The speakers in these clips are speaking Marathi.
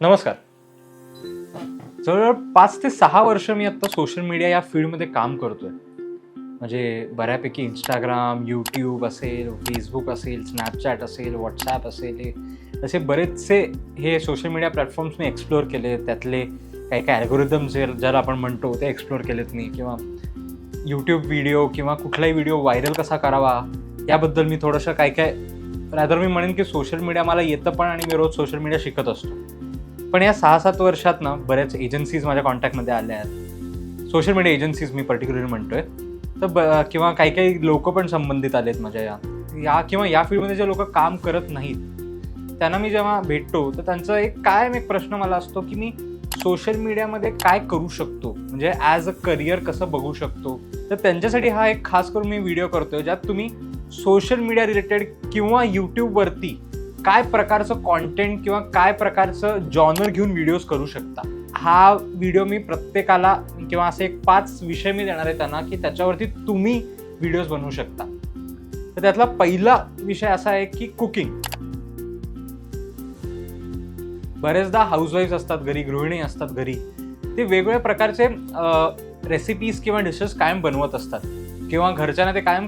नमस्कार. जवळजवळ पाच ते सहा वर्ष मी आता सोशल मीडिया या फील्डमध्ये काम करतोय. म्हणजे बऱ्यापैकी इंस्टाग्राम यूट्यूब असेल फेसबुक असेल स्नॅपचॅट असेल व्हॉट्सॲप असेल असे बरेचसे हे सोशल मीडिया प्लॅटफॉर्म्स मी एक्सप्लोअर केले. त्यातले काही काही ॲल्गोरिदम्स जे ज्याला आपण म्हणतो ते एक्सप्लोअर केलेत मी. किंवा यूट्यूब व्हिडिओ किंवा कुठलाही व्हिडिओ व्हायरल कसा करावा याबद्दल मी थोडंसं काय काय रादर मी म्हणेन की सोशल मीडिया मला येतं पण आणि मी रोज सोशल मीडिया शिकत असतो. पण या सहा सात वर्षात ना बऱ्याच एजन्सीज माझ्या कॉन्टॅक्टमध्ये आल्या आहेत. सोशल मीडिया एजन्सीज मी पर्टिक्युलर म्हणतोय. तर ब किंवा काही काही लोक पण संबंधित आलेत माझ्या या या किंवा या फील्डमध्ये जे लोक काम करत नाहीत त्यांना मी जेव्हा भेटतो तर त्यांचा एक कायम एक प्रश्न मला असतो की मी सोशल मीडियामध्ये काय करू शकतो? म्हणजे ॲज अ करिअर कसं बघू शकतो? तर त्यांच्यासाठी हा एक खास करून मी व्हिडिओ करतोय ज्यात तुम्ही सोशल मीडिया रिलेटेड किंवा यूट्यूबवरती काय प्रकारचं कॉन्टेंट किंवा काय प्रकारचं जॉनर घेऊन व्हिडिओज करू शकता? हा व्हिडिओ मी प्रत्येकाला किंवा असे एक पाच विषय मी देणार आहे त्यांना की त्याच्यावरती तुम्ही व्हिडिओज बनवू शकता. तर त्यातला पहिला विषय असा आहे की कुकिंग बरेचदा हाऊसवाईफ असतात घरी गृहिणी असतात घरी. ते वेगवेगळ्या प्रकारचे रेसिपीज किंवा डिशेस कायम बनवत असतात. किंवा घरच्यांना ते कायम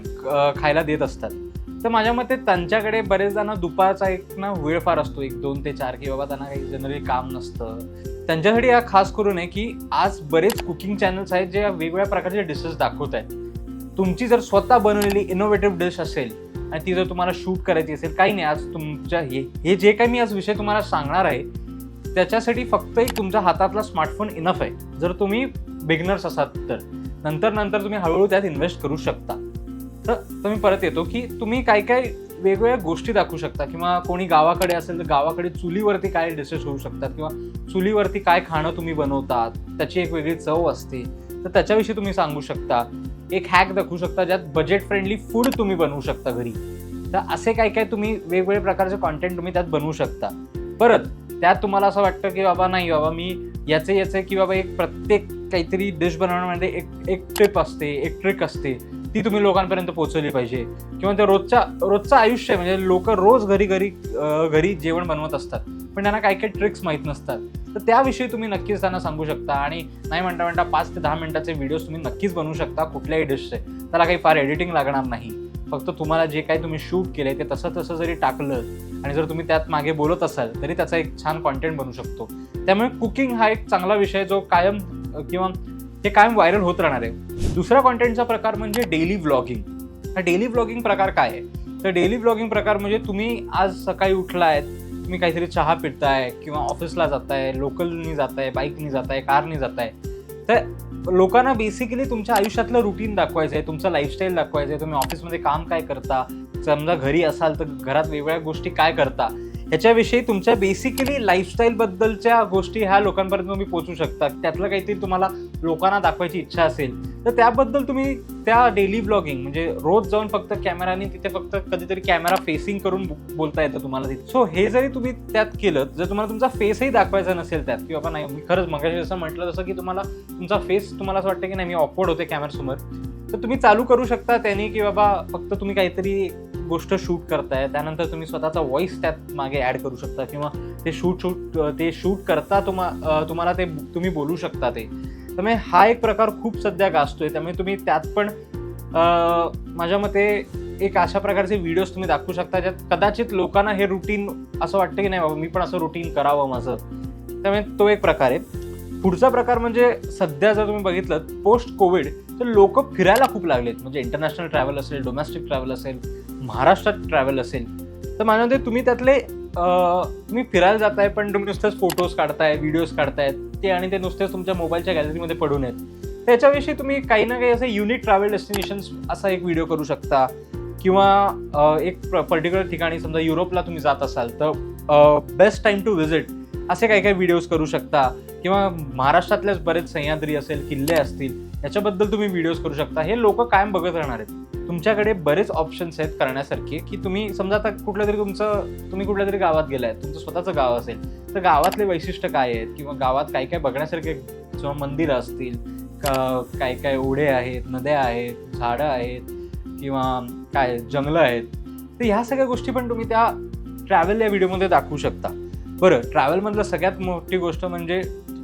खायला देत असतात. तर माझ्या मते त्यांच्याकडे बरेचदा ना दुपारचा एक ना वेळ फार असतो. एक दोन ते चार की बाबा त्यांना काही जनरली काम नसतं. त्यांच्यासाठी हा खास करून आहे की आज बरेच कुकिंग चॅनल्स आहेत जे वेगवेगळ्या प्रकारचे डिशेस दाखवत आहेत. तुमची जर स्वतः बनवलेली इनोव्हेटिव्ह डिश असेल आणि ती जर तुम्हाला शूट करायची असेल काही नाही आज तुमच्या हे हे जे काही मी आज विषय तुम्हाला सांगणार आहे त्याच्यासाठी फक्त एक तुमच्या हातातला स्मार्टफोन इनफ आहे. जर तुम्ही बिगनर्स असाल तर. नंतर नंतर तुम्ही हळूहळू त्यात इन्व्हेस्ट करू शकता. तर तुम्ही परत येतो की तुम्ही काय काय वेगवेगळ्या गोष्टी दाखवू शकता किंवा कोणी गावाकडे असेल तर गावाकडे चुलीवरती काय डिशेस होऊ शकतात किंवा चुलीवरती काय खाणं तुम्ही बनवतात त्याची एक वेगळी चव असते. तर त्याच्याविषयी तुम्ही सांगू शकता. एक हॅक दाखवू शकता ज्यात बजेट फ्रेंडली फूड तुम्ही बनवू शकता घरी. तर असे काय काय तुम्ही वेगवेगळ्या प्रकारचे कॉन्टेंट तुम्ही त्यात बनवू शकता. परत त्यात तुम्हाला असं वाटतं की बाबा नाही बाबा मी याचे याचे की बाबा एक प्रत्येक काहीतरी डिश बनवण्यामध्ये एक एक टिप असते एक ट्रिक असते. ती तुम्ही लोकांपर्यंत पोहोचवली पाहिजे. किंवा ते रोजच्या रोजचं आयुष्य आहे. म्हणजे लोक रोज घरी घरी घरी जेवण बनवत असतात. पण त्यांना काही काही ट्रिक्स माहीत नसतात. तर त्याविषयी तुम्ही नक्कीच त्यांना सांगू शकता. आणि नाही म्हणता म्हणता पाच ते दहा मिनिटाचे व्हिडिओज तुम्ही नक्कीच बनवू शकता कुठल्याही डिशचे त्याला काही फार एडिटिंग लागणार नाही. फक्त तुम्हाला जे काही तुम्ही शूट केलंय ते तसं तसं जरी टाकलं आणि जर तुम्ही त्यात मागे बोलत असाल तरी त्याचा एक छान कॉन्टेंट बनू शकतो. त्यामुळे कुकिंग हा एक चांगला विषय जो कायम किंवा ते कायम व्हायरल होत राहणार आहे. दुसरा कॉन्टेंटचा प्रकार म्हणजे डेली व्लॉगिंग हा डेली व्लॉगिंग प्रकार काय आहे? तर डेली व्लॉगिंग प्रकार म्हणजे तुम्ही आज सकाळी उठलाय तुम्ही काहीतरी चहा पिताय किंवा ऑफिसला जाताय लोकलनी जाताय बाईकनी जाताय कारनी जाताय. तर लोकांना बेसिकली तुमच्या आयुष्यातलं रुटीन दाखवायचं आहे तुमचं लाईफस्टाईल दाखवायचं आहे तुम्ही ऑफिसमध्ये काम काय करता समजा घरी असाल तर घरात वेगवेगळ्या गोष्टी काय करता ह्याच्याविषयी तुमच्या बेसिकली लाईफस्टाईल बद्दलच्या गोष्टी ह्या लोकांपर्यंत तुम्ही पोहोचू शकता त्यातलं काहीतरी तुम्हाला लोकांना दाखवायची इच्छा असेल तर त्याबद्दल तुम्ही त्या डेली ब्लॉगिंग म्हणजे रोज जाऊन फक्त कॅमेराने तिथे फक्त कधीतरी कॅमेरा फेसिंग करून बोलता येतं तुम्हाला तिथे. सो हे जरी तुम्ही त्यात केलं जर तुम्हाला तुमचा फेसही दाखवायचा नसेल त्यात की बाबा नाही मी खरंच मग जसं म्हटलं जसं की तुम्हाला तुमचा फेस तुम्हाला असं वाटतं की नाही मी ऑफवर्ड होते कॅमेरासमोर तर तुम्ही चालू करू शकता त्याने की बाबा फक्त तुम्ही काहीतरी गोष्ट शूट करताय त्यानंतर तुम्ही स्वतःचा व्हॉइस त्यात मागे ॲड करू शकता किंवा ते शूट शूट ते शूट करता तुम्हा तुम्हाला ते तुम्ही बोलू शकता ते. त्यामुळे हा एक प्रकार खूप सध्या गाजतोय. त्यामुळे तुम्ही त्यात पण माझ्या मते एक अशा प्रकारचे व्हिडिओज तुम्ही दाखवू शकता ज्यात कदाचित लोकांना हे रुटीन असं वाटतं की नाही बाबा मी पण असं रुटीन करावं माझं. त्यामुळे तो एक प्रकार आहे. पुढचा प्रकार म्हणजे सध्या जर तुम्ही बघितलं पोस्ट कोविड तर लोक फिरायला खूप लागलेत. म्हणजे इंटरनॅशनल ट्रॅव्हल असेल डोमेस्टिक ट्रॅव्हल असेल महाराष्ट्रात ट्रॅव्हल असेल तर माझ्या मते तुम्ही त्यातले तुम्ही फिरायला जाताय पण तुम्ही नुसतेच फोटोज काढताय व्हिडिओज काढताय ते आणि ते नुसतेच तुमच्या मोबाईलच्या गॅलरीमध्ये पडून आहेत. त्याच्याविषयी तुम्ही काही ना काही असे युनिक ट्रॅव्हल डेस्टिनेशन्स असा एक व्हिडिओ करू शकता. किंवा एक पर्टिक्युलर ठिकाणी समजा युरोपला तुम्ही जात असाल तर बेस्ट टाईम टू व्हिजिट असे काही काही व्हिडिओज करू शकता. किंवा महाराष्ट्रातल्याच बरेच सह्याद्री असेल किल्ले असतील याच्याबद्दल तुम्ही व्हिडिओज करू शकता. हे लोक कायम बघत राहणार आहेत. तुमच्याकडे बरेच ऑप्शन्स आहेत करण्यासारखे की तुम्ही समजा आता कुठलं तरी तुमचं तुम्ही कुठल्या तरी गावात गेलाय तुमचं स्वतःचं गाव असेल तर गावातले वैशिष्ट्य काय आहेत? किंवा गावात काय काय बघण्यासारखे किंवा मंदिरं असतील का- काय काय ओढे आहेत नद्या आहेत झाडं आहेत किंवा काय जंगलं आहेत तर ह्या सगळ्या गोष्टी पण तुम्ही त्या ट्रॅव्हल या व्हिडिओमध्ये दाखवू शकता. बरं ट्रॅव्हलमधलं सगळ्यात मोठी गोष्ट म्हणजे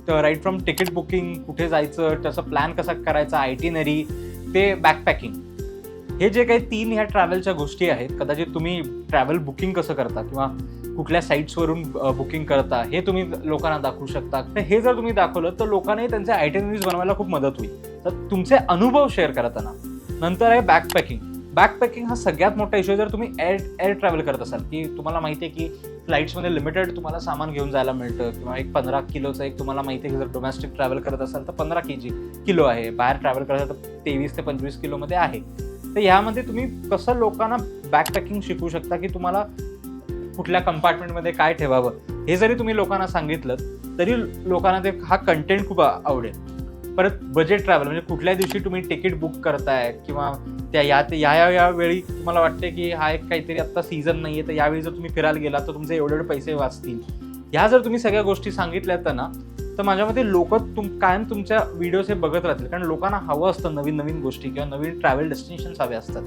राईट फ्रॉम तिकीट बुकिंग कुठे जायचं त्याचा प्लॅन कसा करायचा आयटीनरी ते बॅकपॅकिंग हे जे काही तीन ह्या ट्रॅव्हलच्या गोष्टी आहेत कदाचित तुम्ही ट्रॅव्हल बुकिंग कसं करता किंवा कुठल्या साईट्सवरून बुकिंग करता हे तुम्ही लोकांना दाखवू शकता. तर हे जर तुम्ही दाखवलं तर लोकांनाही त्यांचे आयटेनरीज बनवायला खूप मदत होईल. तर तुमचे अनुभव शेअर करताना नंतर आहे बॅकपॅकिंग बॅकपॅकिंग हा सगळ्यात मोठा इश्यू जर तुम्ही एअर एअर ट्रॅव्हल करत असाल की तुम्हाला माहिती आहे की फ्लाईट्समध्ये लिमिटेड तुम्हाला सामान घेऊन जायला मिळतं किंवा एक पंधरा किलोचं एक तुम्हाला माहिती आहे की जर डोमेस्टिक ट्रॅव्हल करत असाल तर पंधरा के जी किलो आहे. बाहेर ट्रॅव्हल करत असाल तर तेवीस ते पंचवीस किलोमध्ये आहे. तर ह्यामध्ये तुम्ही कसं लोकांना बॅकपॅकिंग शिकू शकता की तुम्हाला कुठल्या कंपार्टमेंटमध्ये काय ठेवावं? हे जरी तुम्ही लोकांना सांगितलं तरी लोकांना ते हा कंटेंट खूप आवडेल. परत बजेट ट्रॅव्हल म्हणजे कुठल्या दिवशी तुम्ही तिकीट बुक करताय किंवा त्या या या या या वेळी तुम्हाला वाटते की हा एक काहीतरी आता सीझन नाही आहे तर यावेळी जर तुम्ही फिरायला गेला तर तुमचे एवढे एवढे पैसे वाचतील. ह्या जर तुम्ही सगळ्या गोष्टी सांगितल्या तर ना तर माझ्या मते लोक तुम कायम तुमच्या व्हिडिओज हे बघत राहतील. कारण लोकांना हवं असतं नवीन नवीन गोष्टी किंवा नवीन ट्रॅव्हल डेस्टिनेशन्स हवे असतात.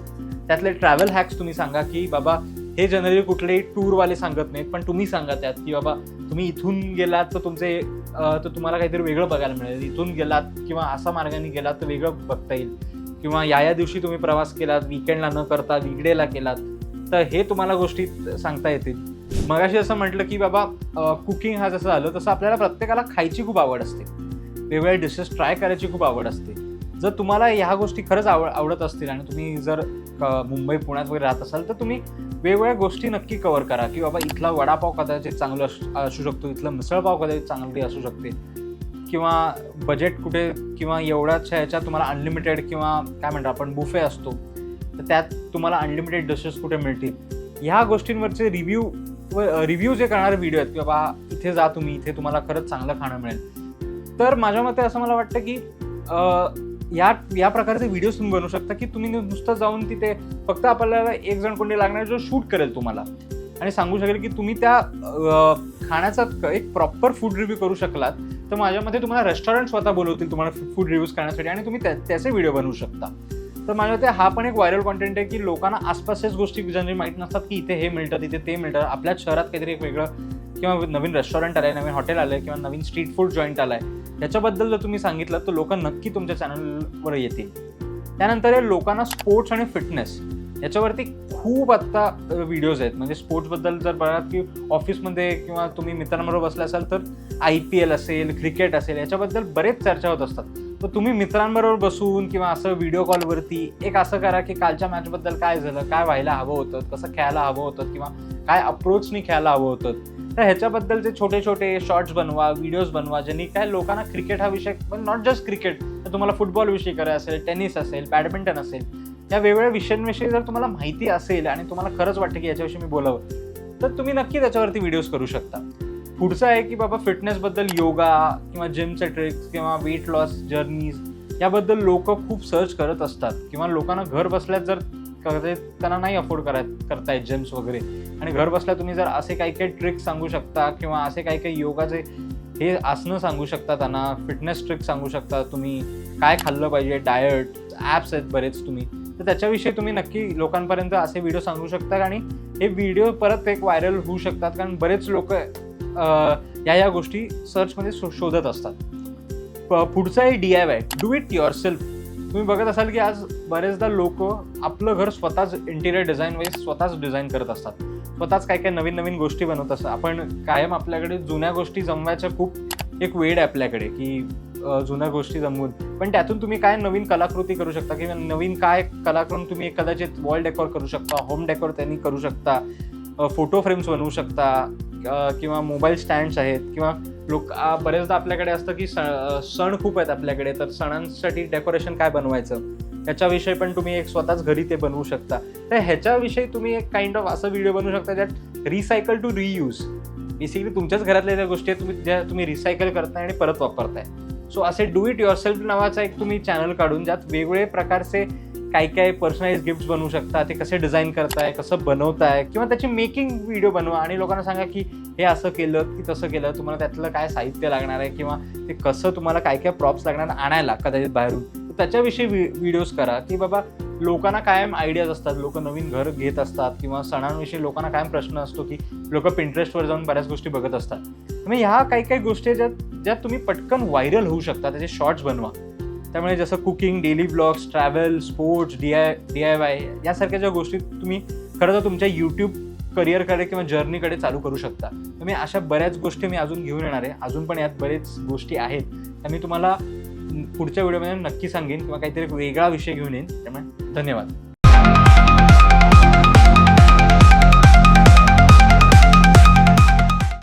त्यातले ट्रॅव्हल हॅक्स तुम्ही सांगा की बाबा हे जनरली कुठलेही टूरवाले सांगत नाहीत पण तुम्ही सांगा त्यात की बाबा तुम्ही इथून गेलात तर तुमचे तर तुम्हाला काहीतरी वेगळं बघायला मिळेल. इथून गेलात किंवा असा मार्गाने गेलात तर वेगळं बघता येईल. किंवा या या दिवशी तुम्ही प्रवास केलात विकेंडला न करता विकडेला केलात तर हे तुम्हाला गोष्टी सांगता येतील. मगाशी असं म्हटलं की बाबा कुकिंग हा जसं झालं तसं आपल्याला प्रत्येकाला खायची खूप आवड असते. वेगवेगळ्या डिशेस ट्राय करायची खूप आवड असते. जर तुम्हाला ह्या गोष्टी खरंच आवड आवडत असतील आणि तुम्ही जर क- मुंबई पुण्यात वगैरे राहत असाल तर तुम्ही वेगवेगळ्या गोष्टी नक्की कव्हर करा. की बाबा इथला वडापाव कदाचित चांगलं असू असू शकतो इथलं मिसळपाव कदाचित चांगली असू शकते. किंवा बजेट कुठे किंवा एवढ्याच ह्याच्यात तुम्हाला अनलिमिटेड किंवा काय म्हणतो आपण बुफे असतो. तर त्यात तुम्हाला अनलिमिटेड डिशेस कुठे मिळतील? ह्या गोष्टींवरचे रिव्ह्यू रिव्ह्यू जे करणारे व्हिडिओ आहेत किंवा बाबा इथे जा तुम्ही इथे तुम्हाला खरंच चांगलं खाणं मिळेल. तर माझ्या मते असं मला वाटतं की या या प्रकारचे व्हिडिओज तुम्ही बनवू शकता की तुम्ही नुसतं जाऊन तिथे फक्त आपल्याला एक जण कोणी लागणार जो शूट करेल तुम्हाला. आणि सांगू शकेल की तुम्ही त्या खाण्याचा क- एक प्रॉपर फूड रिव्ह्यू करू शकलात तर माझ्या मते तुम्हाला रेस्टॉरंट स्वतः बोलवतील तुम्हाला फूड रिव्ह्यूज करण्यासाठी आणि तुम्ही त्या- त्याचे व्हिडिओ बनवू शकता. तर माझ्या मते हा पण एक व्हायरल कॉन्टेंट आहे की लोकांना आसपासच्याच गोष्टी जनरली माहीत नसतात की इथे हे मिळतं तिथे ते मिळतं. आपल्याच शहरात काहीतरी एक वेगळं किंवा नवीन रेस्टॉरंट आलंय नवीन हॉटेल आलंय किंवा नवीन स्ट्रीट फूड जॉईंट आलाय. याच्याबद्दल जर तुम्ही सांगितलं तर लोक नक्की तुमच्या चॅनलवर येतील. त्यानंतर आहे लोकांना स्पोर्ट्स आणि फिटनेस याच्यावरती खूप आत्ता व्हिडिओज आहेत. म्हणजे स्पोर्ट्सबद्दल जर बघाल की ऑफिसमध्ये किंवा तुम्ही मित्रांबरोबर बसले असाल तर आय पी एल असेल क्रिकेट असेल याच्याबद्दल बरेच चर्चा होत असतात. तर तुम्ही मित्रांबरोबर बसून किंवा असं व्हिडिओ कॉलवरती एक असं करा की कालच्या मॅचबद्दल काय झालं काय व्हायला हवं होतं कसं खेळायला हवं होतं किंवा काय अप्रोचनी खेळायला हवं होतं. तर ह्याच्याबद्दलचे छोटे छोटे शॉर्ट्स बनवा व्हिडिओज बनवा ज्यांनी काय लोकांना क्रिकेट हा विषय पण नॉट जस्ट क्रिकेट तर तुम्हाला फुटबॉलविषयी करायचं असेल टेनिस असेल बॅडमिंटन असेल या वेगवेगळ्या विषयांविषयी जर तुम्हाला माहिती असेल आणि तुम्हाला खरंच वाटतं की याच्याविषयी मी बोलावं तर तुम्ही नक्की त्याच्यावरती व्हिडिओज करू शकता. पुढचं आहे की बाबा फिटनेसबद्दल योगा किंवा जिमचे ट्रिक्स किंवा वेट लॉस जर्नीज याबद्दल लोक खूप सर्च करत असतात. किंवा लोकांना घर बसल्यात जर त्यांना नाही अफोर्ड कराय करतायत जिम्स वगैरे. आणि घर बसल्या तुम्ही जर असे काही काही ट्रिक्स सांगू शकता किंवा असे काही काही योगाचे हे आसनं सांगू शकता त्यांना फिटनेस ट्रिक्स सांगू शकता तुम्ही काय खाल्लं पाहिजे डायट ॲप्स आहेत बरेच तुम्ही. तर त्याच्याविषयी तुम्ही नक्की लोकांपर्यंत असे व्हिडिओ सांगू शकता आणि हे व्हिडिओ परत एक व्हायरल होऊ शकतात. कारण बरेच लोक या या गोष्टी सर्चमध्ये शोधत असतात. प- आहे D I Y do it yourself तुम्ही बघत असाल की आज बरेचदा लोक आपलं घर स्वतःच इंटिरियर डिझाईन वाईज स्वतःच डिझाईन करत असतात. स्वतःच काय काय नवीन नवीन गोष्टी बनवत असतात. आपण कायम आपल्याकडे जुन्या गोष्टी जमवायच्या खूप एक वेळ आहे आपल्याकडे की जुन्या गोष्टी जमवून. पण त्यातून तुम्ही काय नवीन कलाकृती करू शकता किंवा नवीन काय कलाकृती तुम्ही कदाचित वॉल डेकोर करू शकता होम डेकोर त्यांनी करू शकता. फोटो फ्रेम्स बनवू शकता किंवा मोबाईल स्टँड्स आहेत किंवा लोक बरेचदा आपल्याकडे असतं की सण खूप आहेत आपल्याकडे तर सणांसाठी डेकोरेशन काय बनवायचं? त्याच्याविषयी पण तुम्ही एक स्वतःच घरी ते बनवू शकता. तर ह्याच्याविषयी तुम्ही एक काइंड ऑफ असं व्हिडिओ बनवू शकता ज्यात रिसायकल टू रियूज बेसिकली तुमच्याच घरातल्या ज्या गोष्टी आहेत तुम्ही ज्या तुम्ही रिसायकल करताय आणि परत वापरताय. सो असे डू इट युअर सेल्फ नावाचा एक तुम्ही चॅनल काढून ज्यात वेगवेगळे प्रकारचे काय काय पर्सनलाइज गिफ्ट बनवू शकता ते कसे डिझाईन करताय कसं बनवताय किंवा त्याची मेकिंग व्हिडिओ बनवा आणि लोकांना सांगा की हे असं केलं की तसं केलं तुम्हाला त्यातलं काय साहित्य लागणार आहे किंवा ते कसं तुम्हाला काय काय प्रॉप्स लागणार आणायला कदाचित बाहेरून. त्याच्याविषयी व्हिडिओज करा की बाबा लोकांना कायम आयडियाज असतात लोक नवीन घर घेत असतात किंवा सणांविषयी लोकांना कायम प्रश्न असतो की लोक पिंटरेस्टवर जाऊन बऱ्याच गोष्टी बघत असतात. मग ह्या काही काही गोष्टी ज्या ज्यात तुम्ही पटकन व्हायरल होऊ शकता त्याचे शॉर्ट्स बनवा. त्यामुळे जसं cooking daily blogs travel sports D I D I Y यासारख्या ज्या गोष्टी तुम्ही खरं तर तुमच्या यूट्यूब करिअरकडे किंवा जर्नीकडे चालू करू शकता. तर मी अशा बऱ्याच गोष्टी मी अजून घेऊन येणार आहे. अजून पण यात बरेच गोष्टी आहेत. त्या मी तुम्हाला पुढच्या व्हिडिओमध्ये नक्की सांगेन किंवा काहीतरी वेगळा विषय घेऊन येईन. त्यामुळे धन्यवाद.